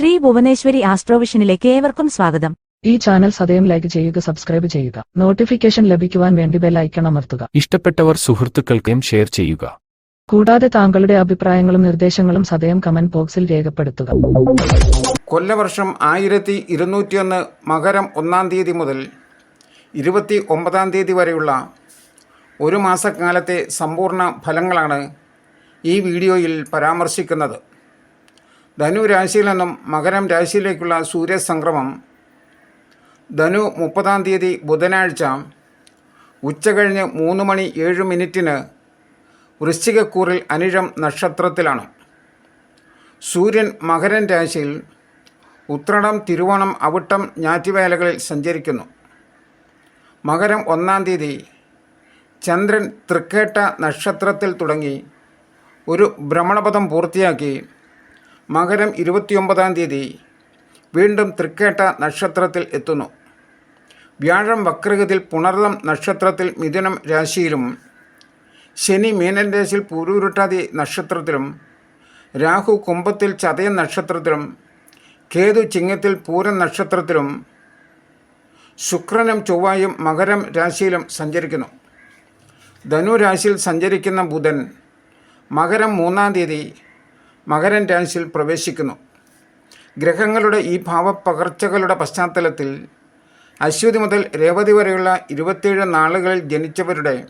ശ്രീ ഭുവനേശ്വരി ആസ്ട്രോവിഷനിലേക്ക് ഏവർക്കും സ്വാഗതം. ഈ ചാനൽ സദയം ലൈക്ക് ചെയ്യുക സബ്സ്ക്രൈബ് ചെയ്യുക. നോട്ടിഫിക്കേഷൻ ലഭിക്കുവാൻ വേണ്ടി ബെൽ ഐക്കൺ അമർത്തുക. ഇഷ്ടപ്പെട്ടവർ സുഹൃത്തുക്കൾക്കും ഷെയർ ചെയ്യുക. കൂടാതെ താങ്കളുടെ അഭിപ്രായങ്ങളും നിർദ്ദേശങ്ങളും സദയം കമന്റ് ബോക്സിൽ രേഖപ്പെടുത്തുക. കൊല്ലവർഷം ആയിരത്തി ഇരുന്നൂറ്റിയൊന്ന് മകരം ഒന്നാം തീയതി മുതൽ ഇരുപത്തി ഒമ്പതാം തീയതി വരെയുള്ള ഒരു മാസക്കാലത്തെ സമ്പൂർണ ഫലങ്ങളാണ് ഈ വീഡിയോയിൽ പരാമർശിക്കുന്നത്. ധനു രാശിയിൽ നിന്നും മകരം രാശിയിലേക്കുള്ള സൂര്യസംക്രമം ധനു മുപ്പതാം തീയതി ബുധനാഴ്ച ഉച്ചകഴിഞ്ഞ് മൂന്ന് മണി ഏഴ് മിനിറ്റിന് വൃശ്ചികക്കൂറിൽ അനിഴം നക്ഷത്രത്തിലാണ്. സൂര്യൻ മകരൻ രാശിയിൽ ഉത്രടം തിരുവോണം അവിട്ടം ഞാറ്റുവേലകളിൽ സഞ്ചരിക്കുന്നു. മകരം ഒന്നാം തീയതി ചന്ദ്രൻ തൃക്കേട്ട നക്ഷത്രത്തിൽ തുടങ്ങി ഒരു ഭ്രമണപഥം പൂർത്തിയാക്കി മകരം ഇരുപത്തിയൊമ്പതാം തീയതി വീണ്ടും തൃക്കേട്ട നക്ഷത്രത്തിൽ എത്തുന്നു. വ്യാഴം വക്രഗതിയിൽ പുണർദം നക്ഷത്രത്തിൽ മിഥുനം രാശിയിലും ശനി മീനൻ രാശിയിൽ പൂരൂരുട്ടാതി നക്ഷത്രത്തിലും രാഹു കുംഭത്തിൽ ചതയൻ നക്ഷത്രത്തിലും കേതു ചിങ്ങത്തിൽ പൂരൻ നക്ഷത്രത്തിലും ശുക്രനും ചൊവ്വായും മകരം രാശിയിലും സഞ്ചരിക്കുന്നു. ധനു രാശിയിൽ സഞ്ചരിക്കുന്ന ബുധൻ മകരം മൂന്നാം തീയതി മകരൻ രാശിയിൽ പ്രവേശിക്കുന്നു. ഗ്രഹങ്ങളുടെ ഈ ഭാവപ്പകർച്ചകളുടെ പശ്ചാത്തലത്തിൽ അശ്വതി മുതൽ രേവതി വരെയുള്ള ഇരുപത്തിയേഴ് നാളുകളിൽ ജനിച്ചവരുടെ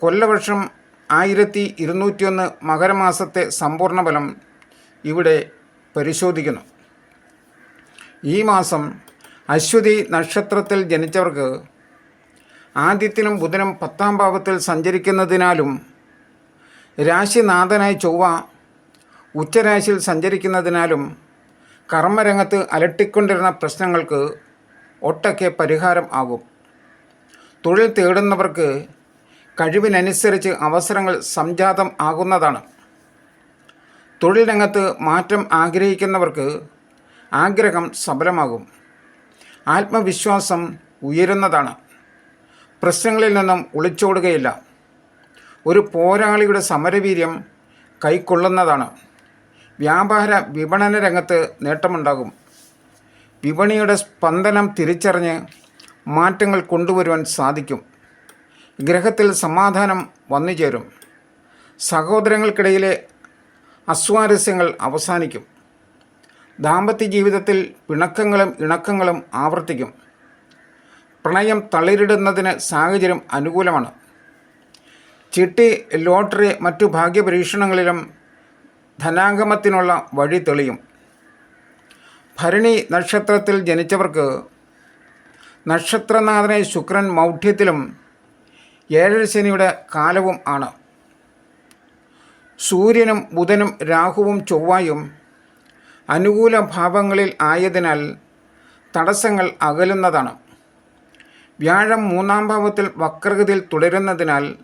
കൊല്ലവർഷം ആയിരത്തി ഇരുന്നൂറ്റിയൊന്ന് മകരമാസത്തെ സമ്പൂർണ ഫലം ഇവിടെ പരിശോധിക്കുന്നു. ഈ മാസം അശ്വതി നക്ഷത്രത്തിൽ ജനിച്ചവർക്ക് ആദ്യത്തിനും ബുധനും പത്താം ഭാവത്തിൽ സഞ്ചരിക്കുന്നതിനാലും രാശിനാഥനായ ചൊവ്വ ഉച്ചരാശിയിൽ സഞ്ചരിക്കുന്നതിനാലും കർമ്മരംഗത്ത് അലട്ടിക്കൊണ്ടിരുന്ന പ്രശ്നങ്ങൾക്ക് ഒട്ടൊക്കെ പരിഹാരം ആകും. തൊഴിൽ തേടുന്നവർക്ക് കഴിവിനനുസരിച്ച് അവസരങ്ങൾ സംജാതം ആകുന്നതാണ്. തൊഴിൽ രംഗത്ത് മാറ്റം ആഗ്രഹിക്കുന്നവർക്ക് ആഗ്രഹം സഫലമാകും. ആത്മവിശ്വാസം ഉയരുന്നതാണ്. പ്രശ്നങ്ങളിൽ നിന്നും ഒളിച്ചോടുകയില്ല. ഒരു പോരാളിയുടെ സമരവീര്യം കൈക്കൊള്ളുന്നതാണ്. വ്യാപാര വിപണന രംഗത്ത് നേട്ടമുണ്ടാകും. വിപണിയുടെ സ്പന്ദനം തിരിച്ചറിഞ്ഞ് മാറ്റങ്ങൾ കൊണ്ടുവരുവാൻ സാധിക്കും. ഗ്രഹത്തിൽ സമാധാനം വന്നു ചേരും സഹോദരങ്ങൾക്കിടയിലെ അസ്വാരസ്യങ്ങൾ അവസാനിക്കും. ദാമ്പത്യ ജീവിതത്തിൽ പിണക്കങ്ങളും ഇണക്കങ്ങളും ആവർത്തിക്കും. പ്രണയം തളിരിടുന്നതിന് സാഹചര്യം അനുകൂലമാണ്. ചിട്ടി ലോട്ടറി മറ്റു ഭാഗ്യപരീക്ഷണങ്ങളിലും ധനാഗമത്തിനുള്ള വഴി തെളിയും. ഭരണി നക്ഷത്രത്തിൽ ജനിച്ചവർക്ക് നക്ഷത്രനാഥനെ ശുക്രൻ മൗഢ്യത്തിലും ഏഴര ശനിയുടെ കാലവും ആണ്. സൂര്യനും ബുധനും രാഹുവും ചൊവ്വായും അനുകൂല ഭാവങ്ങളിൽ ആയതിനാൽ തടസ്സങ്ങൾ അകലുന്നതാണ്. വ്യാഴം മൂന്നാം ഭാവത്തിൽ വക്രഗതിയിൽ തുടരുന്നതിനാൽ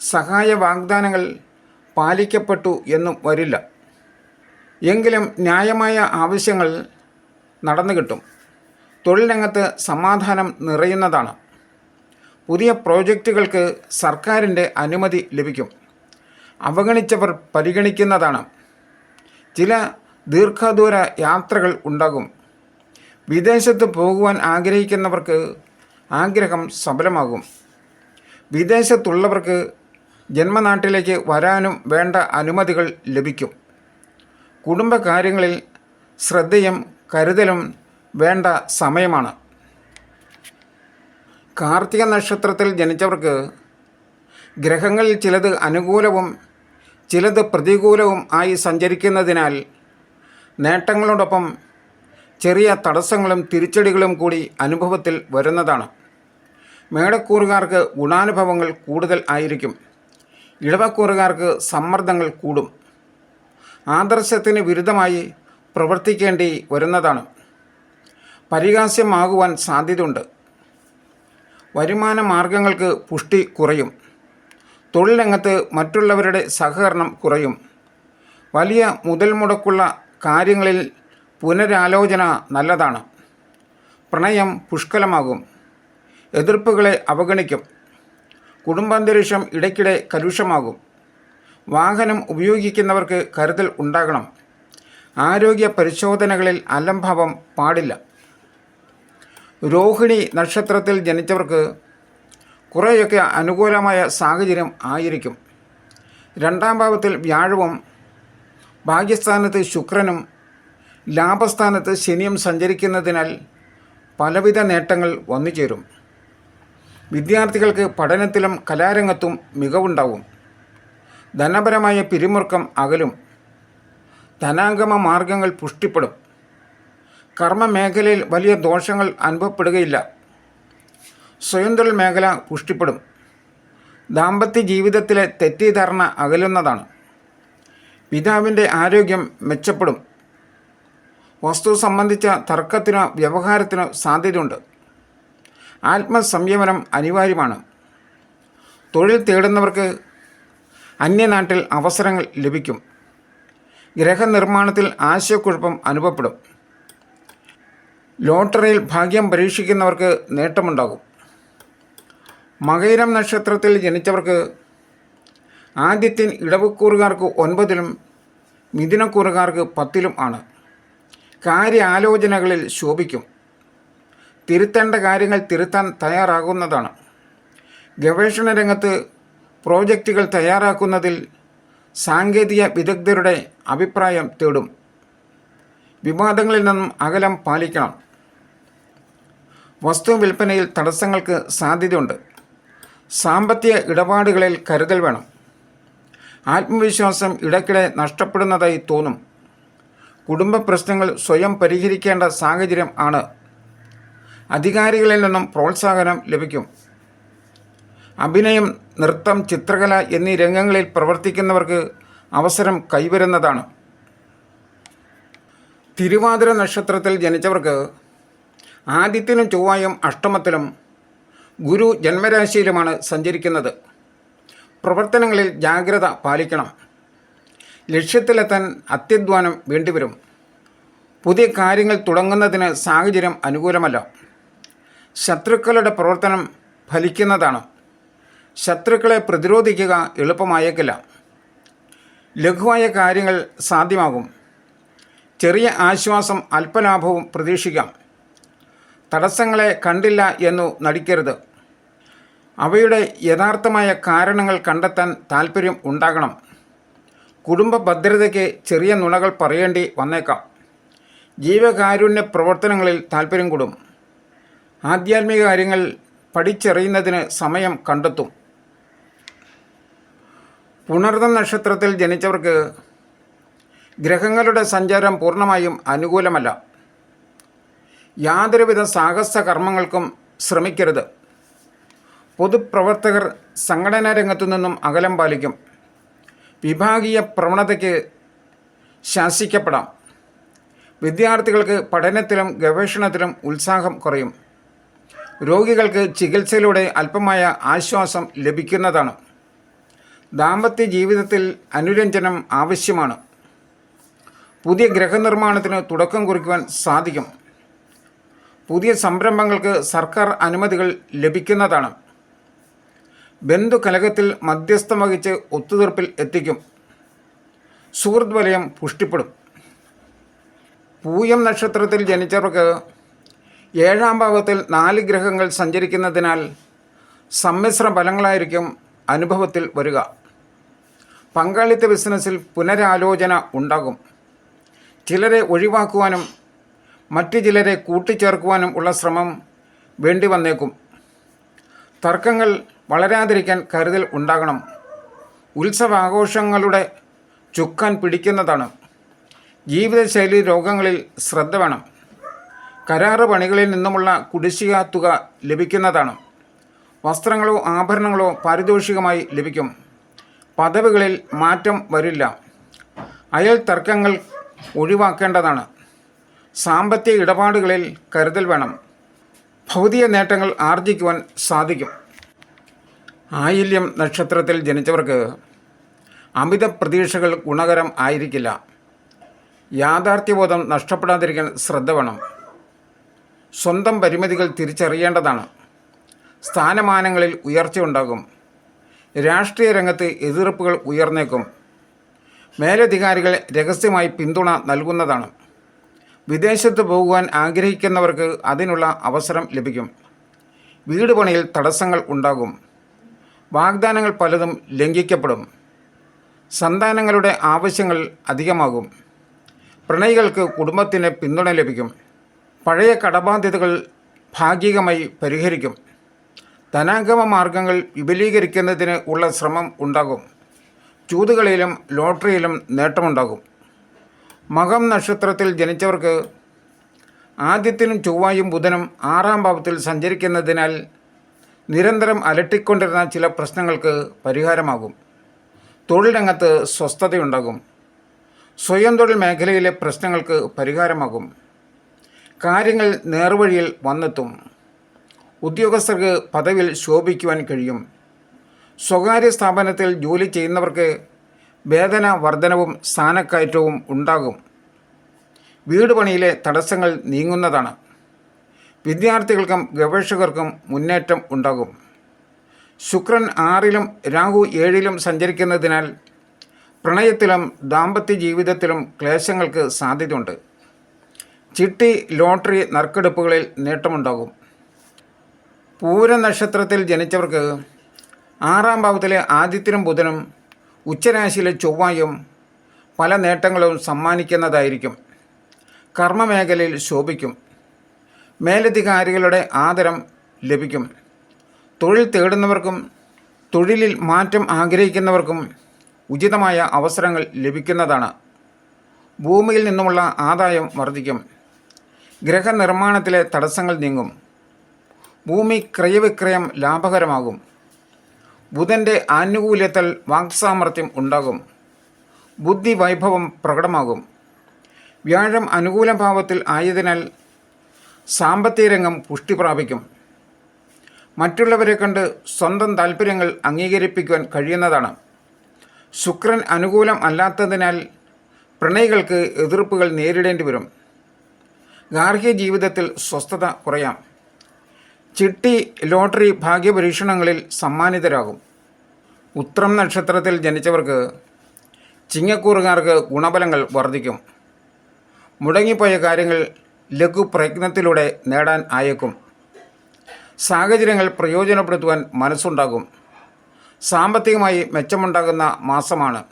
സഹായ വാഗ്ദാനങ്ങൾ പാലിക്കപ്പെട്ടു എന്നും വരില്ല. എങ്കിലും ന്യായമായ ആവശ്യങ്ങൾ നടന്നു കിട്ടും. തൊഴിൽ രംഗത്ത് സമാധാനം നിറയുന്നതാണ്. പുതിയ പ്രോജക്റ്റുകൾക്ക് സർക്കാരിന്റെ അനുമതി ലഭിക്കും. അവഗണിച്ചവർ പരിഗണിക്കുന്നതാണ്. ചില ദീർഘദൂര യാത്രകൾ ഉണ്ടാകും. വിദേശത്ത് പോകുവാൻ ആഗ്രഹിക്കുന്നവർക്ക് ആഗ്രഹം സഫലമാകും. വിദേശത്തുള്ളവർക്ക് ജന്മനാട്ടിലേക്ക് വരാനും വേണ്ട അനുമതികൾ ലഭിക്കും. കുടുംബകാര്യങ്ങളിൽ ശ്രദ്ധയും കരുതലും വേണ്ട സമയമാണ്. കാർത്തിക നക്ഷത്രത്തിൽ ജനിച്ചവർക്ക് ഗ്രഹങ്ങളിൽ ചിലത് അനുകൂലവും ചിലത് പ്രതികൂലവും ആയി സഞ്ചരിക്കുന്നതിനാൽ നേട്ടങ്ങളോടൊപ്പം ചെറിയ തടസ്സങ്ങളും തിരിച്ചടികളും കൂടി അനുഭവത്തിൽ വരുന്നതാണ്. മേടക്കൂറുകാർക്ക് ഗുണാനുഭവങ്ങൾ കൂടുതൽ ആയിരിക്കും. ഇടവക്കൂറുകാർക്ക് സമ്മർദ്ദങ്ങൾ കൂടും. ആദർശത്തിന് വിരുദ്ധമായി പ്രവർത്തിക്കേണ്ടി വരുന്നതാണ്. പരിഹാസ്യമാകുവാൻ സാധ്യതയുണ്ട്. വരുമാന മാർഗങ്ങൾക്ക് പുഷ്ടി കുറയും. തൊഴിൽ രംഗത്ത് മറ്റുള്ളവരുടെ സഹകരണം കുറയും. വലിയ മുതൽ മുടക്കുള്ള കാര്യങ്ങളിൽ പുനരാലോചന നല്ലതാണ്. പ്രണയം പുഷ്കലമാകും. എതിർപ്പുകളെ അവഗണിക്കും. കുടുംബാന്തരീക്ഷം ഇടയ്ക്കിടെ കലുഷമാകും. വാഹനം ഉപയോഗിക്കുന്നവർക്ക് കരുതൽ ഉണ്ടാകണം. ആരോഗ്യ പരിശോധനകളിൽ അലംഭാവം പാടില്ല. രോഹിണി നക്ഷത്രത്തിൽ ജനിച്ചവർക്ക് കുറേയൊക്കെ അനുകൂലമായ സാഹചര്യം ആയിരിക്കും. രണ്ടാം ഭാവത്തിൽ വ്യാഴവും ഭാഗ്യസ്ഥാനത്ത് ശുക്രനും ലാഭസ്ഥാനത്ത് ശനിയും സഞ്ചരിക്കുന്നതിനാൽ പലവിധ നേട്ടങ്ങൾ വന്നുചേരും. വിദ്യാർത്ഥികൾക്ക് പഠനത്തിലും കലാരംഗത്തും മികവുണ്ടാവും. ധനപരമായ പിരിമുറുക്കം അകലും. ധനാഗമ മാർഗങ്ങൾ പുഷ്ടിപ്പെടും. കർമ്മമേഖലയിൽ വലിയ ദോഷങ്ങൾ അനുഭവപ്പെടുകയില്ല. സ്വയം മേഖല പുഷ്ടിപ്പെടും. ദാമ്പത്യ ജീവിതത്തിലെ തെറ്റിദ്ധാരണ അകലുന്നതാണ്. പിതാവിന്റെ ആരോഗ്യം മെച്ചപ്പെടും. വസ്തു സംബന്ധിച്ച തർക്കത്തിനോ വ്യവഹാരത്തിനോ സാധ്യതയുണ്ട്. ആത്മസംയമനം അനിവാര്യമാണ്. തൊഴിൽ തേടുന്നവർക്ക് അന്യനാട്ടിൽ അവസരങ്ങൾ ലഭിക്കും. ഗ്രഹനിർമ്മാണത്തിൽ ആശയക്കുഴപ്പം അനുഭവപ്പെടും. ലോട്ടറിയിൽ ഭാഗ്യം പരീക്ഷിക്കുന്നവർക്ക് നേട്ടമുണ്ടാകും. മകൈരം നക്ഷത്രത്തിൽ ജനിച്ചവർക്ക് ആദ്യത്തിൻ ഇടവക്കൂറുകാർക്ക് ഒൻപതിലും മിഥുനക്കൂറുകാർക്ക് പത്തിലും ആണ്. കാര്യാലോചനകളിൽ ശോഭിക്കും. തിരുത്തേണ്ട കാര്യങ്ങൾ തിരുത്താൻ തയ്യാറാകുന്നതാണ്. ഗവേഷണ രംഗത്ത് പ്രോജക്റ്റുകൾ തയ്യാറാക്കുന്നതിൽ സാങ്കേതിക വിദഗ്ധരുടെ അഭിപ്രായം തേടും. വിവാദങ്ങളിൽ നിന്നും അകലം പാലിക്കണം. വസ്തു വിൽപ്പനയിൽ തടസ്സങ്ങൾക്ക് സാധ്യതയുണ്ട്. സാമ്പത്തിക ഇടപാടുകളിൽ കരുതൽ വേണം. ആത്മവിശ്വാസം ഇടയ്ക്കിടെ നഷ്ടപ്പെടുന്നതായി തോന്നും. കുടുംബ പ്രശ്നങ്ങൾ സ്വയം പരിഹരിക്കേണ്ട സാഹചര്യം ആണ് അധികാരികളിൽ നിന്നും പ്രോത്സാഹനം ലഭിക്കും. അഭിനയം നൃത്തം ചിത്രകല എന്നീ രംഗങ്ങളിൽ പ്രവർത്തിക്കുന്നവർക്ക് അവസരം കൈവരുന്നതാണ്. തിരുവാതിര നക്ഷത്രത്തിൽ ജനിച്ചവർക്ക് ആദ്യത്തിനും ചൊവ്വായും അഷ്ടമത്തിലും ഗുരു ജന്മരാശിയിലുമാണ് സഞ്ചരിക്കുന്നത്. പ്രവർത്തനങ്ങളിൽ ജാഗ്രത പാലിക്കണം. ലക്ഷ്യത്തിലെത്താൻ അത്യധ്വാനം വേണ്ടിവരും. പുതിയ കാര്യങ്ങൾ തുടങ്ങുന്നതിന് സാഹചര്യം അനുകൂലമല്ല. ശത്രുക്കളുടെ പ്രവർത്തനം ഫലിക്കുന്നതാണ്. ശത്രുക്കളെ പ്രതിരോധിക്കുക എളുപ്പമായേക്കില്ല. ലഘുവായ കാര്യങ്ങൾ സാധ്യമാകും. ചെറിയ ആശ്വാസം അല്പലാഭവും പ്രതീക്ഷിക്കാം. തടസ്സങ്ങളെ കണ്ടില്ല എന്നു നടിക്കരുത്. അവയുടെ യഥാർത്ഥമായ കാരണങ്ങൾ കണ്ടെത്താൻ താൽപ്പര്യം ഉണ്ടാകണം. കുടുംബ ഭദ്രതയ്ക്ക് ചെറിയ നുണകൾ പറയേണ്ടി വന്നേക്കാം. ജീവകാരുണ്യ പ്രവർത്തനങ്ങളിൽ താൽപ്പര്യം കൂടും. ആധ്യാത്മിക കാര്യങ്ങൾ പഠിച്ചറിയുന്നതിന് സമയം കണ്ടെത്തും. പുണർന്ന നക്ഷത്രത്തിൽ ജനിച്ചവർക്ക് ഗ്രഹങ്ങളുടെ സഞ്ചാരം പൂർണമായും അനുകൂലമല്ല. യാതൊരുവിധ സാഹസ കർമ്മങ്ങൾക്കും ശ്രമിക്കരുത്. പൊതുപ്രവർത്തകർ സംഘടനാ രംഗത്തു നിന്നും അകലം പാലിക്കും. വിഭാഗീയ പ്രവണതയ്ക്ക് ശാസിക്കപ്പെടാം. വിദ്യാർത്ഥികൾക്ക് പഠനത്തിലും ഗവേഷണത്തിലും ഉത്സാഹം കുറയും. രോഗികൾക്ക് ചികിത്സയിലൂടെ അല്പമായ ആശ്വാസം ലഭിക്കുന്നതാണ്. ദാമ്പത്യ ജീവിതത്തിൽ അനുരഞ്ജനം ആവശ്യമാണ്. പുതിയ ഗ്രഹനിർമ്മാണത്തിന് തുടക്കം കുറിക്കുവാൻ സാധിക്കും. പുതിയ സംരംഭങ്ങൾക്ക് സർക്കാർ അനുമതികൾ ലഭിക്കുന്നതാണ്. ബന്ധുകലകത്തിൽ മധ്യസ്ഥം വഹിച്ച് ഒത്തുതീർപ്പിൽ എത്തിക്കും. സുഹൃത് വലയം പുഷ്ടിപ്പെടും. പൂയം നക്ഷത്രത്തിൽ ജനിച്ചവർക്ക് ഏഴാം ഭാവത്തിൽ നാല് ഗ്രഹങ്ങൾ സഞ്ചരിക്കുന്നതിനാൽ സമ്മിശ്ര ഫലങ്ങളായിരിക്കും അനുഭവത്തിൽ വരിക. പങ്കാളിത്ത ബിസിനസ്സിൽ പുനരാലോചന ഉണ്ടാകും. ചിലരെ ഒഴിവാക്കുവാനും മറ്റു ചിലരെ കൂട്ടിച്ചേർക്കുവാനും ഉള്ള ശ്രമം വേണ്ടി വന്നേക്കും. തർക്കങ്ങൾ വളരാതിരിക്കാൻ കരുതൽ ഉണ്ടാകണം. ഉത്സവാഘോഷങ്ങളുടെ ചുക്കാൻ പിടിക്കുന്നതാണ്. ജീവിതശൈലി രോഗങ്ങളിൽ ശ്രദ്ധ വേണം. കരാറ് പണികളിൽ നിന്നുമുള്ള കുടിശ്ശിക തുക ലഭിക്കുന്നതാണ്. വസ്ത്രങ്ങളോ ആഭരണങ്ങളോ പാരിതോഷികമായി ലഭിക്കും. പദവികളിൽ മാറ്റം വരില്ല. അയൽ തർക്കങ്ങൾ ഒഴിവാക്കേണ്ടതാണ്. സാമ്പത്തിക ഇടപാടുകളിൽ കരുതൽ വേണം. ഭൗതിക നേട്ടങ്ങൾ ആർജിക്കുവാൻ സാധിക്കും. ആയില്യം നക്ഷത്രത്തിൽ ജനിച്ചവർക്ക് അമിത പ്രതീക്ഷകൾ ഗുണകരം ആയിരിക്കില്ല. യാഥാർത്ഥ്യബോധം നഷ്ടപ്പെടാതിരിക്കാൻ ശ്രദ്ധ വേണം. സ്വന്തം പരിമിതികൾ തിരിച്ചറിയേണ്ടതാണ്. സ്ഥാനമാനങ്ങളിൽ ഉയർച്ച ഉണ്ടാകും. രാഷ്ട്രീയ രംഗത്ത് എതിർപ്പുകൾ ഉയർന്നേക്കും. മേലധികാരികൾ രഹസ്യമായി പിന്തുണ നൽകുന്നതാണ്. വിദേശത്ത് പോകുവാൻ ആഗ്രഹിക്കുന്നവർക്ക് അതിനുള്ള അവസരം ലഭിക്കും. വീട് പണിയിൽ തടസ്സങ്ങൾ ഉണ്ടാകും. വാഗ്ദാനങ്ങൾ പലതും ലംഘിക്കപ്പെടും. സന്താനങ്ങളുടെ ആവശ്യങ്ങൾ അധികമാകും. പ്രണയികൾക്ക് കുടുംബത്തിന് പിന്തുണ ലഭിക്കും. പഴയ കടബാധ്യതകൾ ഭാഗികമായി പരിഹരിക്കും. ധനാഗമ മാർഗങ്ങൾ വിപുലീകരിക്കുന്നതിന് ഉള്ള ശ്രമം ഉണ്ടാകും. ചൂതുകളിലും ലോട്ടറിയിലും നേട്ടമുണ്ടാകും. മകം നക്ഷത്രത്തിൽ ജനിച്ചവർക്ക് ആദ്യത്തിനും ചൊവ്വായും ബുധനും ആറാം ഭാവത്തിൽ സഞ്ചരിക്കുന്നതിനാൽ നിരന്തരം അലട്ടിക്കൊണ്ടിരുന്ന ചില പ്രശ്നങ്ങൾക്ക് പരിഹാരമാകും. തൊഴിൽ സ്വസ്ഥതയുണ്ടാകും. സ്വയം തൊഴിൽ മേഖലയിലെ പ്രശ്നങ്ങൾക്ക് പരിഹാരമാകും. കാര്യങ്ങൾ നേർവഴിയിൽ വന്നെത്തും. ഉദ്യോഗസ്ഥർക്ക് പദവിയിൽ ശോഭിക്കുവാൻ കഴിയും. സ്വകാര്യ സ്ഥാപനത്തിൽ ജോലി ചെയ്യുന്നവർക്ക് വേതന വർധനവും സ്ഥാനക്കയറ്റവും ഉണ്ടാകും. വീട് പണിയിലെ തടസ്സങ്ങൾ നീങ്ങുന്നതാണ്. വിദ്യാർത്ഥികൾക്കും ഗവേഷകർക്കും മുന്നേറ്റം ഉണ്ടാകും. ശുക്രൻ ആറിലും രാഹു ഏഴിലും സഞ്ചരിക്കുന്നതിനാൽ പ്രണയത്തിലും ദാമ്പത്യ ജീവിതത്തിലും ക്ലേശങ്ങൾക്ക് സാധ്യതയുണ്ട്. ചിട്ടി ലോട്ടറി നറുക്കെടുപ്പുകളിൽ നേട്ടമുണ്ടാകും. പൂരനക്ഷത്രത്തിൽ ജനിച്ചവർക്ക് ആറാം ഭാവത്തിലെ ആദിത്യനും ബുധനും ഉച്ചരാശിയിലെ ചൊവ്വായും പല നേട്ടങ്ങളും സമ്മാനിക്കുന്നതായിരിക്കും. കർമ്മമേഖലയിൽ ശോഭിക്കും. മേലധികാരികളുടെ ആദരം ലഭിക്കും. തൊഴിൽ തേടുന്നവർക്കും തൊഴിലിൽ മാറ്റം ആഗ്രഹിക്കുന്നവർക്കും ഉചിതമായ അവസരങ്ങൾ ലഭിക്കുന്നതാണ്. ഭൂമിയിൽ നിന്നുമുള്ള ആദായം വർദ്ധിക്കും. ഗ്രഹനിർമ്മാണത്തിലെ തടസ്സങ്ങൾ നീങ്ങും. ഭൂമി ക്രയവിക്രയം ലാഭകരമാകും. ബുധന്റെ ആനുകൂല്യത്തിൽ വാക്സാമർത്ഥ്യം ഉണ്ടാകും. ബുദ്ധി വൈഭവം പ്രകടമാകും. വ്യാഴം അനുകൂല ഭാവത്തിൽ ആയതിനാൽ സാമ്പത്തിക രംഗം പുഷ്ടി പ്രാപിക്കും. മറ്റുള്ളവരെ കണ്ട് സ്വന്തം താല്പര്യങ്ങൾ അംഗീകരിപ്പിക്കുവാൻ കഴിയുന്നതാണ്. ശുക്രൻ അനുകൂലം അല്ലാത്തതിനാൽ പ്രണയികൾക്ക് എതിർപ്പുകൾ നേരിടേണ്ടി വരും. ഗാർഹിക ജീവിതത്തിൽ സ്വസ്ഥത കുറയാം. ചിട്ടി ലോട്ടറി ഭാഗ്യപരീക്ഷണങ്ങളിൽ സമ്മാനിതരാകും. ഉത്രം നക്ഷത്രത്തിൽ ജനിച്ചവർക്ക് ചിങ്ങക്കൂറുകാർക്ക് ഗുണഫലങ്ങൾ വർദ്ധിക്കും. മുടങ്ങിപ്പോയ കാര്യങ്ങൾ ലഘു പ്രയത്നത്തിലൂടെ നേടാൻ ആയേക്കും. സാഹചര്യങ്ങൾ പ്രയോജനപ്പെടുത്തുവാൻ മനസ്സുണ്ടാകും. സാമ്പത്തികമായി മെച്ചമുണ്ടാകുന്ന മാസമാണ്.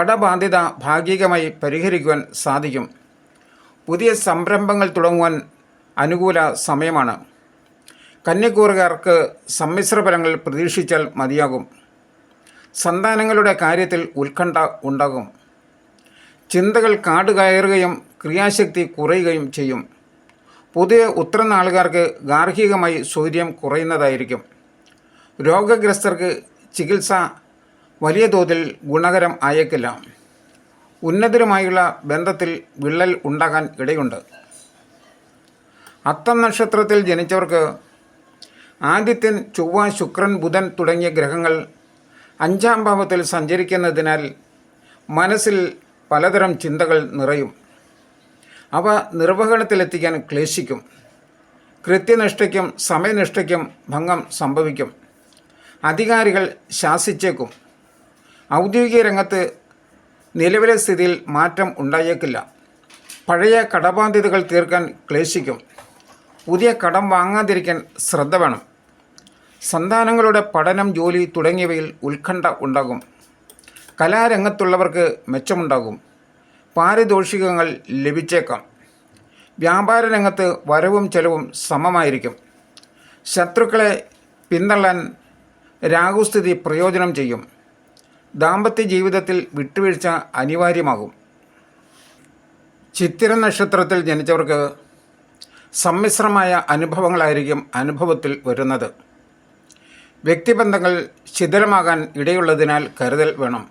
കടബാധ്യത ഭാഗികമായി പരിഹരിക്കുവാൻ സാധിക്കും. പുതിയ സംരംഭങ്ങൾ തുടങ്ങുവാൻ അനുകൂല സമയമാണ്. കന്യക്കൂറുകാർക്ക് സമ്മിശ്ര ഫലങ്ങൾ പ്രതീക്ഷിച്ചാൽ മതിയാകും. സന്താനങ്ങളുടെ കാര്യത്തിൽ ഉത്കണ്ഠ ഉണ്ടാകും. ചിന്തകൾ കാട് കയറുകയും ക്രിയാശക്തി കുറയുകയും ചെയ്യും. പുതിയ ഉത്തരനാളുകാർക്ക് ഗാർഹികമായി സൂര്യം കുറയുന്നതായിരിക്കും. രോഗഗ്രസ്തർക്ക് ചികിത്സ വലിയ തോതിൽ ഗുണകരം ആയേക്കില്ല. ഉന്നതരുമായുള്ള ബന്ധത്തിൽ വിള്ളൽ ഉണ്ടാകാൻ ഇടയുണ്ട്. അത്തം നക്ഷത്രത്തിൽ ജനിച്ചവർക്ക് ആദിത്യൻ ചൊവ്വ ശുക്രൻ ബുധൻ തുടങ്ങിയ ഗ്രഹങ്ങൾ അഞ്ചാം ഭാവത്തിൽ സഞ്ചരിക്കുന്നതിനാൽ മനസ്സിൽ പലതരം ചിന്തകൾ നിറയും. അവ നിർവഹണത്തിലെത്തിക്കാൻ ക്ലേശിക്കും. കൃത്യനിഷ്ഠയ്ക്കും സമയനിഷ്ഠയ്ക്കും ഭംഗം സംഭവിക്കും. അധികാരികൾ ശാസിച്ചേക്കും. ഔദ്യോഗിക രംഗത്ത് നിലവിലെ സ്ഥിതിയിൽ മാറ്റം ഉണ്ടായേക്കില്ല. പഴയ കടബാധ്യതകൾ തീർക്കാൻ ക്ലേശിക്കും. പുതിയ കടം വാങ്ങാതിരിക്കാൻ ശ്രദ്ധ വേണം. സന്താനങ്ങളുടെ പഠനം ജോലി തുടങ്ങിയവയിൽ ഉത്കണ്ഠ ഉണ്ടാകും. കലാരംഗത്തുള്ളവർക്ക് മെച്ചമുണ്ടാകും. പാരിതോഷികങ്ങൾ ലഭിച്ചേക്കാം. വ്യാപാര രംഗത്ത് വരവും ചെലവും സമമായിരിക്കും. ശത്രുക്കളെ പിന്തള്ളാൻ രാഹുസ്ഥിതി പ്രയോജനം ചെയ്യും. ദാമ്പത്യ ജീവിതത്തിൽ വിട്ടുവീഴ്ച അനിവാര്യമാകും. ചിത്തിര നക്ഷത്രത്തിൽ ജനിച്ചവർക്ക് സമ്മിശ്രമായ അനുഭവങ്ങളായിരിക്കും അനുഭവത്തിൽ വരുന്നത്. വ്യക്തിബന്ധങ്ങൾ ശിഥിലമാകാൻ ഇടയുള്ളതിനാൽ കരുതൽ വേണം.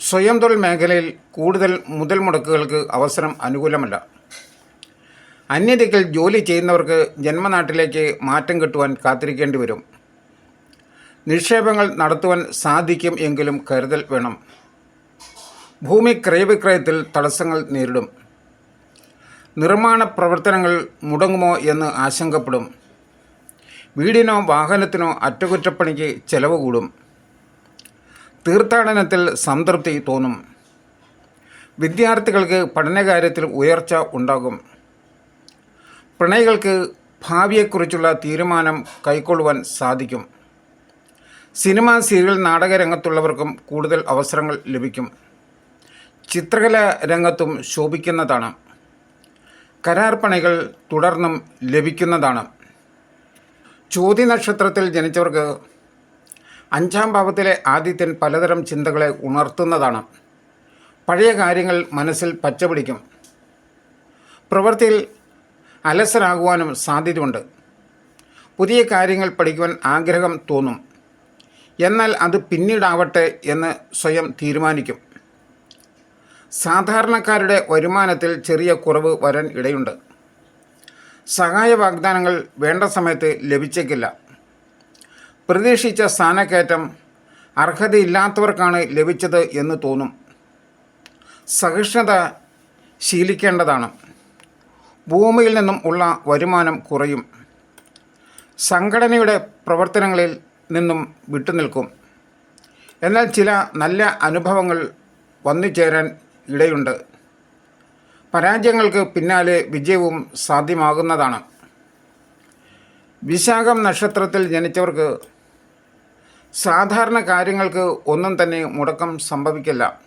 സ്വയം തൊഴിൽ മേഖലയിൽ കൂടുതൽ മുതൽ മുടക്കുകൾക്ക് അവസരം അനുകൂലമല്ല. അന്യദിക്കിൽ ജോലി ചെയ്യുന്നവർക്ക് ജന്മനാട്ടിലേക്ക് മാറ്റം കിട്ടുവാൻ കാത്തിരിക്കേണ്ടി വരും. നിക്ഷേപങ്ങൾ നടത്തുവാൻ സാധിക്കും എങ്കിലും കരുതൽ വേണം. ഭൂമി ക്രയവിക്രയത്തിൽ തടസ്സങ്ങൾ നേരിടും. നിർമ്മാണ പ്രവർത്തനങ്ങൾ മുടങ്ങുമോ എന്ന് ആശങ്കപ്പെടും. വീടിനോ വാഹനത്തിനോ അറ്റകുറ്റപ്പണിക്ക് ചെലവ് കൂടും. തീർത്ഥാടനത്തിൽ സംതൃപ്തി തോന്നും. വിദ്യാർത്ഥികൾക്ക് പഠനകാര്യത്തിൽ ഉയർച്ച ഉണ്ടാകും. പ്രണയികൾക്ക് ഭാവിയെക്കുറിച്ചുള്ള തീരുമാനം കൈക്കൊള്ളുവാൻ സാധിക്കും. സിനിമ സീരിയൽ നാടക രംഗത്തുള്ളവർക്കും കൂടുതൽ അവസരങ്ങൾ ലഭിക്കും. ചിത്രകല രംഗത്തും ശോഭിക്കുന്നതാണ്. കരാർ പണികൾ തുടർന്നും ലഭിക്കുന്നതാണ്. ചോതി നക്ഷത്രത്തിൽ ജനിച്ചവർക്ക് അഞ്ചാം ഭാവത്തിലെ ആദിത്യൻ പലതരം ചിന്തകളെ ഉണർത്തുന്നതാണ്. പഴയ കാര്യങ്ങൾ മനസ്സിൽ പച്ചപിടിക്കും. പ്രവൃത്തിയിൽ അലസരാകുവാനും സാധ്യതയുണ്ട്. പുതിയ കാര്യങ്ങൾ പഠിക്കുവാൻ ആഗ്രഹം തോന്നും. എന്നാൽ അത് പിന്നീടാവട്ടെ എന്ന് സ്വയം തീരുമാനിക്കും. സാധാരണക്കാരുടെ വരുമാനത്തിൽ ചെറിയ കുറവ് വരാൻ ഇടയുണ്ട്. സഹായ വാഗ്ദാനങ്ങൾ വേണ്ട സമയത്ത് ലഭിച്ചേക്കില്ല. പ്രതീക്ഷിച്ച സ്ഥാനക്കയറ്റം അർഹതയില്ലാത്തവർക്കാണ് ലഭിച്ചത് എന്ന് തോന്നും. സഹിഷ്ണുത ശീലിക്കേണ്ടതാണ്. ഭൂമിയിൽ നിന്നും ഉള്ള വരുമാനം കുറയും. സംഘടനയുടെ പ്രവർത്തനങ്ങളിൽ നിന്നും വിട്ടുനിൽക്കും. എന്നാൽ ചില നല്ല അനുഭവങ്ങൾ വന്നു ചേരാൻ ഇടയുണ്ട്. പരാജയങ്ങൾക്ക് പിന്നാലെ വിജയവും സാധ്യമാകുന്നതാണ്. വിശാഖം നക്ഷത്രത്തിൽ ജനിച്ചവർക്ക് സാധാരണ കാര്യങ്ങൾക്ക് ഒന്നും തന്നെ മുടക്കം സംഭവിക്കില്ല.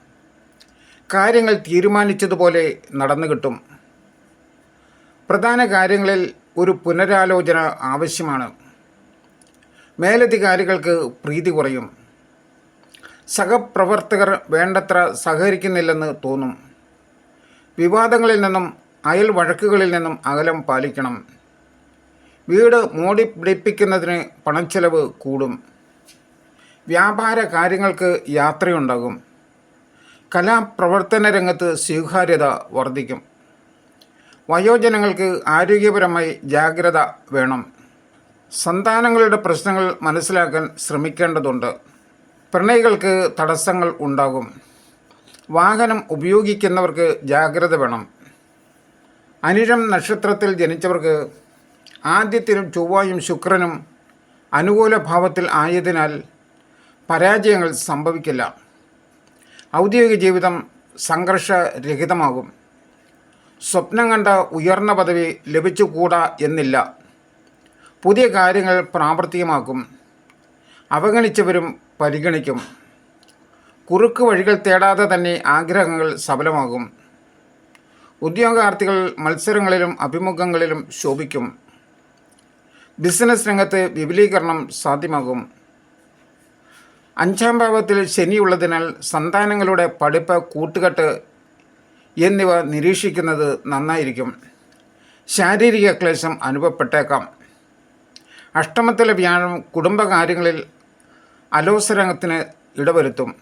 കാര്യങ്ങൾ തീരുമാനിച്ചതുപോലെ നടന്നു കിട്ടും. പ്രധാന കാര്യങ്ങളിൽ ഒരു പുനരാലോചന ആവശ്യമാണ്. മേലധികാരികൾക്ക് പ്രീതി കുറയും. സഹപ്രവർത്തകർ വേണ്ടത്ര സഹകരിക്കുന്നില്ലെന്ന് തോന്നും. വിവാദങ്ങളിൽ നിന്നും അയൽ വഴക്കുകളിൽ നിന്നും അകലം പാലിക്കണം. വീട് മോടി പിടിപ്പിക്കുന്നതിന് പണച്ചെലവ് കൂടും. വ്യാപാര കാര്യങ്ങൾക്ക് യാത്രയുണ്ടാകും. കലാപ്രവർത്തന രംഗത്ത് സ്വീകാര്യത വർദ്ധിക്കും. വയോജനങ്ങൾക്ക് ആരോഗ്യപരമായി ജാഗ്രത വേണം. സന്താനങ്ങളുടെ പ്രശ്നങ്ങൾ മനസ്സിലാക്കാൻ ശ്രമിക്കേണ്ടതുണ്ട്. പ്രണയികൾക്ക് തടസ്സങ്ങൾ ഉണ്ടാകും. വാഹനം ഉപയോഗിക്കുന്നവർക്ക് ജാഗ്രത വേണം. അനിഴം നക്ഷത്രത്തിൽ ജനിച്ചവർക്ക് ആദ്യത്തിനും ചൊവ്വായും ശുക്രനും അനുകൂല ഭാവത്തിൽ ആയതിനാൽ പരാജയങ്ങൾ സംഭവിക്കില്ല. ഔദ്യോഗിക ജീവിതം സംഘർഷരഹിതമാകും. സ്വപ്നം കണ്ട ഉയർന്ന പദവി ലഭിച്ചുകൂടാ എന്നില്ല. പുതിയ കാര്യങ്ങൾ പ്രാവർത്തികമാക്കും അവഗണിച്ചവരും പരിഗണിക്കും. കുറുക്ക് വഴികൾ തേടാതെ തന്നെ ആഗ്രഹങ്ങൾ സഫലമാകും ഉദ്യോഗാർത്ഥികൾ മത്സരങ്ങളിലും അഭിമുഖങ്ങളിലും ശോഭിക്കും. ബിസിനസ് രംഗത്ത് വിപുലീകരണം സാധ്യമാകും. അഞ്ചാം ഭാവത്തിൽ ശനിയുള്ളതിനാൽ സന്താനങ്ങളുടെ പഠിപ്പ് കൂട്ടുകെട്ട് എന്നിവ നിരീക്ഷിക്കുന്നത് നന്നായിരിക്കും. ശാരീരിക ക്ലേശം അനുഭവപ്പെട്ടേക്കാം. അഷ്ടമത്തിലെ വ്യാഴം കുടുംബകാര്യങ്ങളിൽ അലോസരത്തിന് ഇടവരുത്തും.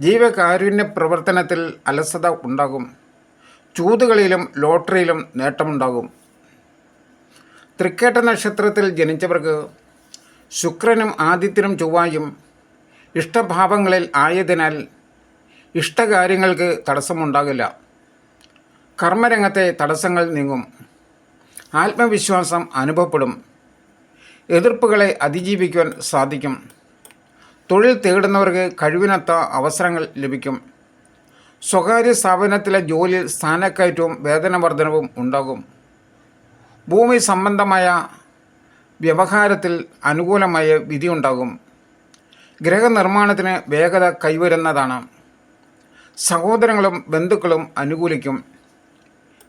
ജീവകാരുണ്യ പ്രവർത്തനത്തിൽ അലസത ഉണ്ടാകും. ചൂതുകളിലും ലോട്ടറിയിലും നേട്ടമുണ്ടാകും. തൃക്കേട്ട നക്ഷത്രത്തിൽ ജനിച്ചവർക്ക് ശുക്രനും ആദിത്യനും ചൊവ്വായും ഇഷ്ടഭാവങ്ങളിൽ ആയതിനാൽ ഇഷ്ടകാര്യങ്ങൾക്ക് തടസ്സമുണ്ടാകില്ല. കർമ്മരംഗത്തെ തടസ്സങ്ങൾ നീങ്ങും. ആത്മവിശ്വാസം അനുഭവപ്പെടും. എതിർപ്പുകളെ അതിജീവിക്കുവാൻ സാധിക്കും. തൊഴിൽ തേടുന്നവർക്ക് കഴിവിനൊത്ത അവസരങ്ങൾ ലഭിക്കും. സ്വകാര്യ സ്ഥാപനത്തിലെ ജോലിയിൽ സ്ഥാനക്കയറ്റവും വേതനവർദ്ധനവും ഉണ്ടാകും. ഭൂമി സംബന്ധമായ വ്യവഹാരത്തിൽ അനുകൂലമായ വിധിയുണ്ടാകും. ഗ്രഹനിർമ്മാണത്തിന് വേഗത കൈവരുന്നതാണ്. സഹോദരങ്ങളും ബന്ധുക്കളും അനുകൂലിക്കും.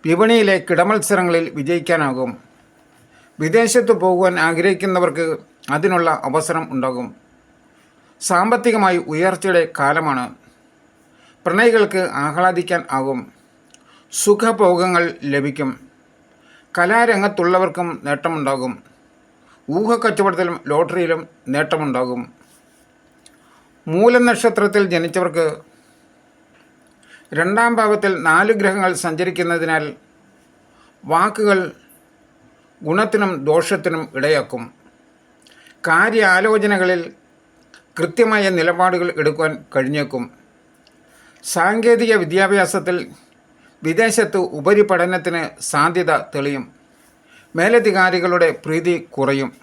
വിപണിയിലെ കിടമത്സരങ്ങളിൽ വിജയിക്കാനാകും. വിദേശത്ത് പോകുവാൻ ആഗ്രഹിക്കുന്നവർക്ക് അതിനുള്ള അവസരം ഉണ്ടാകും. സാമ്പത്തികമായി ഉയർച്ചയുടെ കാലമാണ്. പ്രണയികൾക്ക് ആഹ്ലാദിക്കാൻ ആകും. സുഖഭോഗങ്ങൾ ലഭിക്കും. കലാരംഗത്തുള്ളവർക്കും നേട്ടമുണ്ടാകും. ഊഹക്കച്ചവടത്തിലും ലോട്ടറിയിലും നേട്ടമുണ്ടാകും. മൂലനക്ഷത്രത്തിൽ ജനിച്ചവർക്ക് രണ്ടാം ഭാവത്തിൽ നാല് ഗ്രഹങ്ങൾ സഞ്ചരിക്കുന്നതിനാൽ വാക്കുകൾ ഗുണത്തിനും ദോഷത്തിനും ഇടയാക്കും. കാര്യാലോചനകളിൽ കൃത്യമായ നിലപാടുകൾ എടുക്കുവാൻ കഴിഞ്ഞേക്കും. സാങ്കേതിക വിദ്യാഭ്യാസത്തിൽ വിദേശത്ത് ഉപരിപഠനത്തിന് സാധ്യത തെളിയും. മേലധികാരികളുടെ പ്രീതി കുറയും.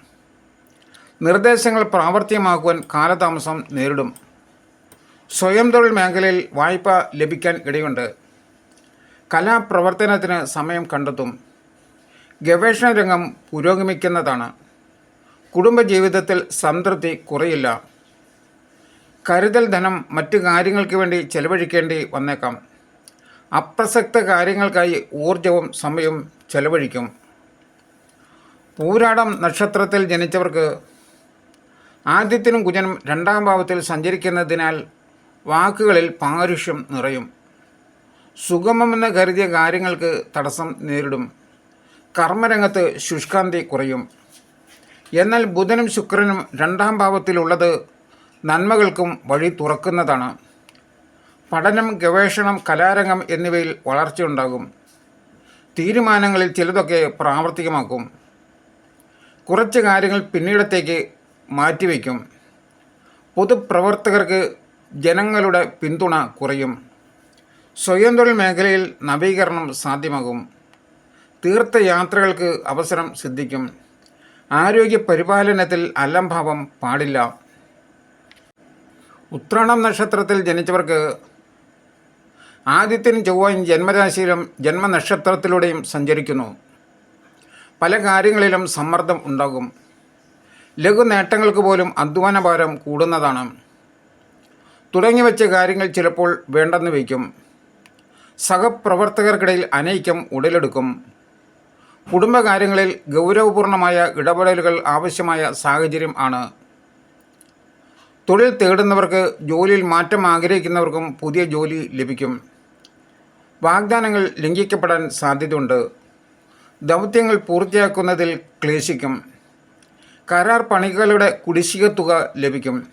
നിർദ്ദേശങ്ങൾ പ്രാവർത്തികമാക്കുവാൻ കാലതാമസം നേരിടും. സ്വയം തൊഴിൽ മേഖലയിൽ വായ്പ ലഭിക്കാൻ ഇടയുണ്ട്. കലാപ്രവർത്തനത്തിന് സമയം കണ്ടെത്തും. ഗവേഷണ രംഗം പുരോഗമിക്കുന്നതാണ്. കുടുംബജീവിതത്തിൽ സംതൃപ്തി കുറയില്ല. കരുതൽ ധനം മറ്റു കാര്യങ്ങൾക്ക് വേണ്ടി ചെലവഴിക്കേണ്ടി വന്നേക്കാം. അപ്രസക്ത കാര്യങ്ങൾക്കായി ഊർജവും സമയവും ചെലവഴിക്കും. പൂരാടം നക്ഷത്രത്തിൽ ജനിച്ചവർക്ക് ആദ്യത്തിനും കുജനും രണ്ടാം ഭാവത്തിൽ സഞ്ചരിക്കുന്നതിനാൽ വാക്കുകളിൽ പാരുഷ്യം നിറയും. സുഗമമെന്ന് കരുതിയ കാര്യങ്ങൾക്ക് തടസ്സം നേരിടും. കർമ്മരംഗത്ത് ശുഷ്കാന്തി കുറയും. എന്നാൽ ബുധനും ശുക്രനും രണ്ടാം ഭാവത്തിലുള്ളത് നന്മകൾക്കും വഴി തുറക്കുന്നതാണ്. പഠനം ഗവേഷണം കലാരംഗം എന്നിവയിൽ വളർച്ചയുണ്ടാകും. തീരുമാനങ്ങളിൽ ചിലതൊക്കെ പ്രാവർത്തികമാക്കും. കുറച്ച് കാര്യങ്ങൾ പിന്നീടത്തേക്ക് മാറ്റിവെക്കും പൊതുപ്രവർത്തകർക്ക് ജനങ്ങളുടെ പിന്തുണ കുറയും. സ്വയം തൊഴിൽ മേഖലയിൽ നവീകരണം സാധ്യമാകും. തീർത്ഥയാത്രകൾക്ക് അവസരം സിദ്ധിക്കും. ആരോഗ്യ പരിപാലനത്തിൽ അലംഭാവം പാടില്ല. ഉത്രാണം നക്ഷത്രത്തിൽ ജനിച്ചവർക്ക് ആദിത്യൻ ചൊവ്വയും ജന്മരാശിയിലും ജന്മനക്ഷത്രത്തിലൂടെയും സഞ്ചരിക്കുന്നു. പല കാര്യങ്ങളിലും സമ്മർദ്ദം ഉണ്ടാകും. ലഘു നേട്ടങ്ങൾക്ക് പോലും അധ്വാനഭാരം കൂടുന്നതാണ്. തുടങ്ങി വെച്ച കാര്യങ്ങൾ ചിലപ്പോൾ വേണ്ടെന്ന് വയ്ക്കും. സഹപ്രവർത്തകർക്കിടയിൽ അനൈക്യം ഉടലെടുക്കും. കുടുംബകാര്യങ്ങളിൽ ഗൗരവപൂർണമായ ഇടപെടലുകൾ ആവശ്യമായ സാഹചര്യം ആണ്. തൊഴിൽ തേടുന്നവർക്ക് ജോലിയിൽ മാറ്റം ആഗ്രഹിക്കുന്നവർക്കും പുതിയ ജോലി ലഭിക്കും. വാഗ്ദാനങ്ങൾ ലംഘിക്കപ്പെടാൻ സാധ്യതയുണ്ട്. ദൗത്യങ്ങൾ പൂർത്തിയാക്കുന്നതിൽ ക്ലേശിക്കും. കരാർ പണികളുടെ കുടിശ്ശിക തുക ലഭിക്കും.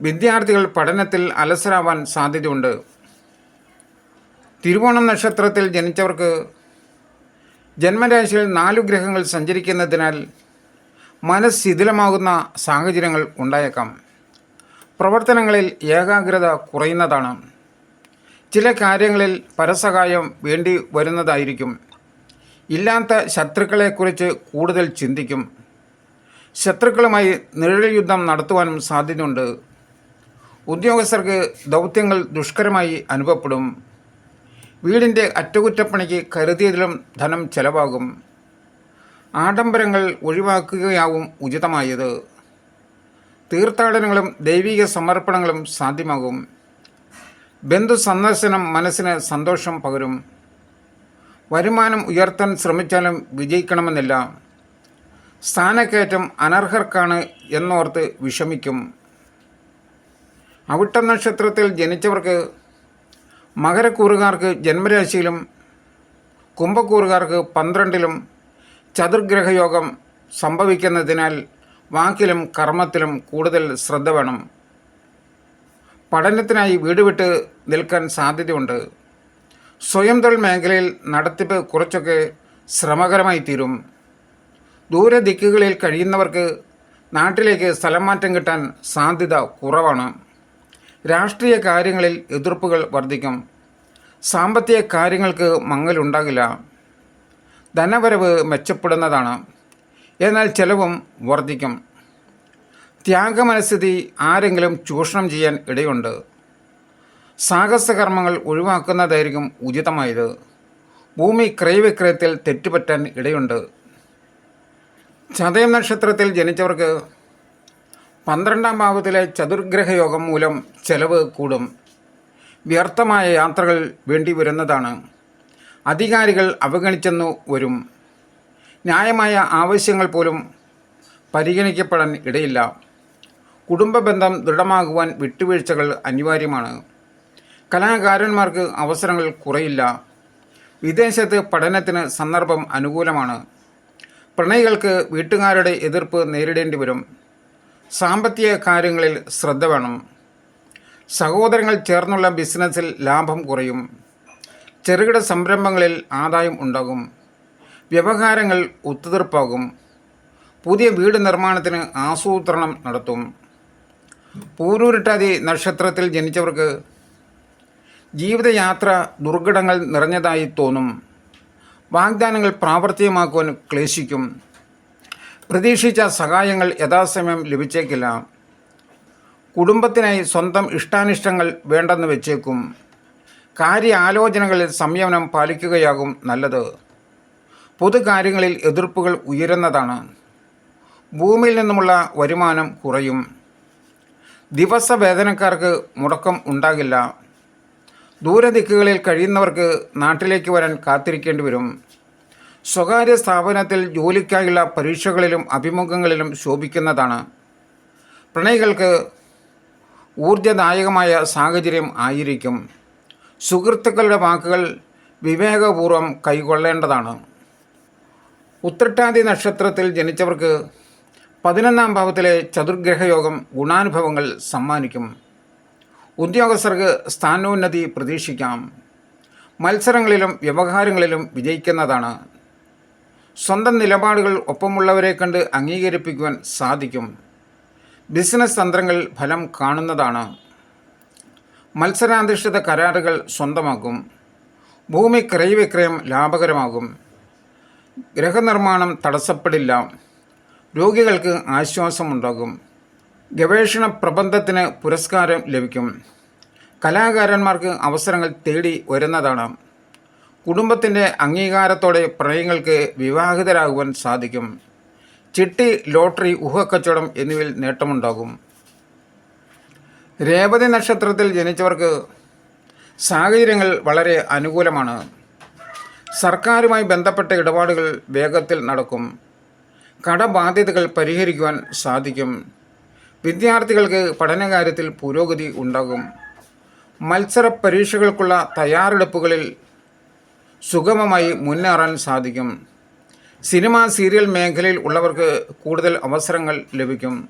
വിദ്യാർത്ഥികൾ പഠനത്തിൽ അലസരാവാൻ സാധ്യതയുണ്ട്. തിരുവോണം നക്ഷത്രത്തിൽ ജനിച്ചവർക്ക് ജന്മരാശിയിൽ നാലു ഗ്രഹങ്ങൾ സഞ്ചരിക്കുന്നതിനാൽ മനഃശിഥിലമാകുന്ന സാഹചര്യങ്ങൾ ഉണ്ടായേക്കാം. പ്രവർത്തനങ്ങളിൽ ഏകാഗ്രത കുറയുന്നതാണ്. ചില കാര്യങ്ങളിൽ പരസഹായം വേണ്ടി വരുന്നതായിരിക്കും. ഇല്ലാത്ത ശത്രുക്കളെക്കുറിച്ച് കൂടുതൽ ചിന്തിക്കും. ശത്രുക്കളുമായി നിഴൽ യുദ്ധം നടത്തുവാനും സാധ്യതയുണ്ട്. ഉദ്യോഗസ്ഥർക്ക് ദൗത്യങ്ങൾ ദുഷ്കരമായി അനുഭവപ്പെടും. വീടിന്റെ അറ്റകുറ്റപ്പണിക്ക് കരുതിയതിലും ധനം ചെലവാകും. ആഡംബരങ്ങൾ ഒഴിവാക്കുകയാവും ഉചിതമായത്. തീർത്ഥാടനങ്ങളും ദൈവിക സമർപ്പണങ്ങളും സാധ്യമാകും. ബന്ധു സന്ദർശനം മനസ്സിന് സന്തോഷം പകരും. വരുമാനം ഉയർത്താൻ ശ്രമിച്ചാലും വിജയിക്കണമെന്നില്ല. സ്ഥാനക്കയറ്റം അനർഹർക്കാണ് എന്നോർത്ത് വിഷമിക്കും. അവിട്ട നക്ഷത്രത്തിൽ ജനിച്ചവർക്ക് മകരക്കൂറുകാർക്ക് ജന്മരാശിയിലും കുംഭക്കൂറുകാർക്ക് പന്ത്രണ്ടിലും ചതുർഗ്രഹയോഗം സംഭവിക്കുന്നതിനാൽ വാക്കിലും കർമ്മത്തിലും കൂടുതൽ ശ്രദ്ധ വേണം. പഠനത്തിനായി വീട് വിട്ട് നിൽക്കാൻ സാധ്യതയുണ്ട്. സ്വയം തൊഴിൽ മേഖലയിൽ നടത്തിപ്പ് കുറച്ചൊക്കെ ശ്രമകരമായി തീരും. ദൂരദിക്കുകളിൽ കഴിയുന്നവർക്ക് നാട്ടിലേക്ക് സ്ഥലം മാറ്റം കിട്ടാൻ സാധ്യത കുറവാണ്. രാഷ്ട്രീയ കാര്യങ്ങളിൽ എതിർപ്പുകൾ വർദ്ധിക്കും. സാമ്പത്തിക കാര്യങ്ങൾക്ക് മങ്ങലുണ്ടാകില്ല ധനവരവ് മെച്ചപ്പെടുന്നതാണ്. എന്നാൽ ചെലവും വർദ്ധിക്കും. ത്യാഗമനസ്ഥിതി ആരെങ്കിലും ചൂഷണം ചെയ്യാൻ ഇടയുണ്ട്. സാഹസകർമ്മങ്ങൾ ഒഴിവാക്കുന്നതായിരിക്കും ഉചിതമായത്. ഭൂമി ക്രയവിക്രയത്തിൽ തെറ്റുപറ്റാൻ ഇടയുണ്ട്. ചതയം നക്ഷത്രത്തിൽ ജനിച്ചവർക്ക് പന്ത്രണ്ടാം ഭാവത്തിലെ ചതുർഗ്രഹയോഗം മൂലം ചെലവ് കൂടും. വ്യർത്ഥമായ യാത്രകൾ വേണ്ടി വരുന്നതാണ്. അധികാരികൾ അവഗണിച്ചെന്നു വരും. ന്യായമായ ആവശ്യങ്ങൾ പോലും പരിഗണിക്കപ്പെടാൻ ഇടയില്ല. കുടുംബ ബന്ധം ദൃഢമാകുവാൻ വിട്ടുവീഴ്ചകൾ അനിവാര്യമാണ്. കലാകാരന്മാർക്ക് അവസരങ്ങൾ കുറയില്ല. വിദേശത്ത് പഠനത്തിന് സന്ദർഭം അനുകൂലമാണ്. പ്രണയികൾക്ക് വീട്ടുകാരുടെ എതിർപ്പ് നേരിടേണ്ടി വരും. സാമ്പത്തിക കാര്യങ്ങളിൽ ശ്രദ്ധ വേണം. സഹോദരങ്ങൾ ചേർന്നുള്ള ബിസിനസ്സിൽ ലാഭം കുറയും. ചെറുകിട സംരംഭങ്ങളിൽ ആദായം ഉണ്ടാകും. വ്യവഹാരങ്ങൾ ഒത്തുതീർപ്പാകും. പുതിയ വീട് നിർമ്മാണത്തിന് ആസൂത്രണം നടത്തും. പൂരൂരിട്ടാതി നക്ഷത്രത്തിൽ ജനിച്ചവർക്ക് ജീവിതയാത്ര ദുർഘടങ്ങൾ നിറഞ്ഞതായി തോന്നും. വാഗ്ദാനങ്ങൾ പ്രാവർത്തികമാക്കുവാൻ ക്ലേശിക്കും. പ്രതീക്ഷിച്ച സഹായങ്ങൾ യഥാസമയം ലഭിച്ചേക്കില്ല. കുടുംബത്തിനായി സ്വന്തം ഇഷ്ടാനിഷ്ടങ്ങൾ വേണ്ടെന്ന് വെച്ചേക്കും. കാര്യാലോചനകളിൽ സംയമനം പാലിക്കുകയാകും നല്ലത്. പൊതുകാര്യങ്ങളിൽ എതിർപ്പുകൾ ഉയരുന്നതാണ്. ഭൂമിയിൽ നിന്നുമുള്ള വരുമാനം കുറയും. ദിവസ വേതനക്കാർക്ക് മുടക്കം ഉണ്ടാകില്ല. ദൂരദിക്കുകളിൽ കഴിയുന്നവർക്ക് നാട്ടിലേക്ക് വരാൻ കാത്തിരിക്കേണ്ടി വരും. സ്വകാര്യ സ്ഥാപനത്തിൽ ജോലിക്കായുള്ള പരീക്ഷകളിലും അഭിമുഖങ്ങളിലും ശോഭിക്കുന്നതാണ്. പ്രണയികൾക്ക് ഊർജദായകമായ സാഹചര്യം ആയിരിക്കും. സുഹൃത്തുക്കളുടെ വാക്കുകൾ വിവേകപൂർവം കൈക്കൊള്ളേണ്ടതാണ്. ഉത്രട്ടാതി നക്ഷത്രത്തിൽ ജനിച്ചവർക്ക് പതിനൊന്നാം ഭാവത്തിലെ ചതുർഗ്രഹയോഗം ഗുണാനുഭവങ്ങൾ സമ്മാനിക്കും. ഉദ്യോഗസ്ഥർക്ക് സ്ഥാനോന്നതി പ്രതീക്ഷിക്കാം. മത്സരങ്ങളിലും വ്യവഹാരങ്ങളിലും വിജയിക്കുന്നതാണ്. സ്വന്തം നിലപാടുകൾ ഒപ്പമുള്ളവരെ കണ്ട് അംഗീകരിപ്പിക്കുവാൻ സാധിക്കും. ബിസിനസ് തന്ത്രങ്ങൾ ഫലം കാണുന്നതാണ്. മത്സരാധിഷ്ഠിത കരാറുകൾ സ്വന്തമാക്കും. ഭൂമി ക്രയവിക്രയം ലാഭകരമാകും. ഗ്രഹനിർമ്മാണം തടസ്സപ്പെടില്ല. രോഗികൾക്ക് ആശ്വാസമുണ്ടാകും. ഗവേഷണ പ്രബന്ധത്തിന് പുരസ്കാരം ലഭിക്കും. കലാകാരന്മാർക്ക് അവസരങ്ങൾ തേടി വരുന്നതാണ്. കുടുംബത്തിന്റെ അംഗീകാരത്തോടെ പ്രണയങ്ങൾക്ക് വിവാഹിതരാകുവാൻ സാധിക്കും. ചിട്ടി ലോട്ടറി ഊഹക്കച്ചവടം എന്നിവയിൽ നേട്ടമുണ്ടാകും. രേവതി നക്ഷത്രത്തിൽ ജനിച്ചവർക്ക് സാഹചര്യങ്ങൾ വളരെ അനുകൂലമാണ്. സർക്കാരുമായി ബന്ധപ്പെട്ട ഇടപാടുകൾ വേഗത്തിൽ നടക്കും. കടബാധ്യതകൾ പരിഹരിക്കുവാൻ സാധിക്കും. വിദ്യാർത്ഥികൾക്ക് പഠനകാര്യത്തിൽ പുരോഗതി ഉണ്ടാകും. മത്സര പരീക്ഷകൾക്കുള്ള തയ്യാറെടുപ്പുകളിൽ സുഗമമായി മുന്നേറാൻ സാധിക്കും. സിനിമ സീരിയൽ മേഖലയിൽ ഉള്ളവർക്ക് കൂടുതൽ അവസരങ്ങൾ ലഭിക്കും.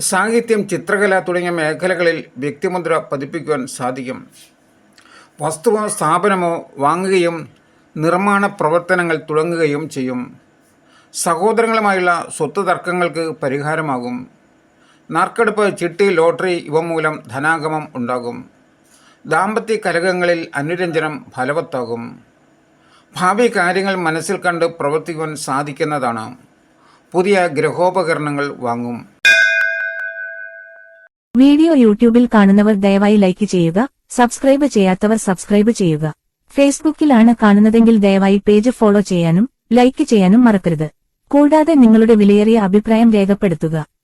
സാഹിത്യം ചിത്രകല തുടങ്ങിയ മേഖലകളിൽ വ്യക്തിമുദ്ര പതിപ്പിക്കുവാൻ സാധിക്കും. വസ്തുവോ സ്ഥാപനമോ വാങ്ങുകയും നിർമ്മാണ പ്രവർത്തനങ്ങൾ തുടങ്ങുകയും ചെയ്യും. സഹോദരങ്ങളുമായുള്ള സ്വത്ത് തർക്കങ്ങൾക്ക് പരിഹാരമാകും. നറുക്കെടുപ്പ് ചിട്ടി ലോട്ടറി ഇവ മൂലം ധനാഗമം ഉണ്ടാകും. ദാമ്പത്യ കലകങ്ങളിൽ അനുരഞ്ജനം ഫലവത്താകും. ഭാവി കാര്യങ്ങൾ മനസ്സിൽ കണ്ട് പ്രവർത്തിക്കുവാൻ സാധിക്കുന്നതാണ്. പുതിയ ഗ്രഹോപകരണങ്ങൾ വാങ്ങും. വീഡിയോ യൂട്യൂബിൽ കാണുന്നവർ ദയവായി ലൈക്ക് ചെയ്യുക സബ്സ്ക്രൈബ് ചെയ്യാത്തവർ സബ്സ്ക്രൈബ് ചെയ്യുക. ഫേസ്ബുക്കിലാണ് കാണുന്നതെങ്കിൽ ദയവായി പേജ് ഫോളോ ചെയ്യാനും ലൈക്ക് ചെയ്യാനും മറക്കരുത്. കൂടാതെ നിങ്ങളുടെ വിലയേറിയ അഭിപ്രായം രേഖപ്പെടുത്തുക.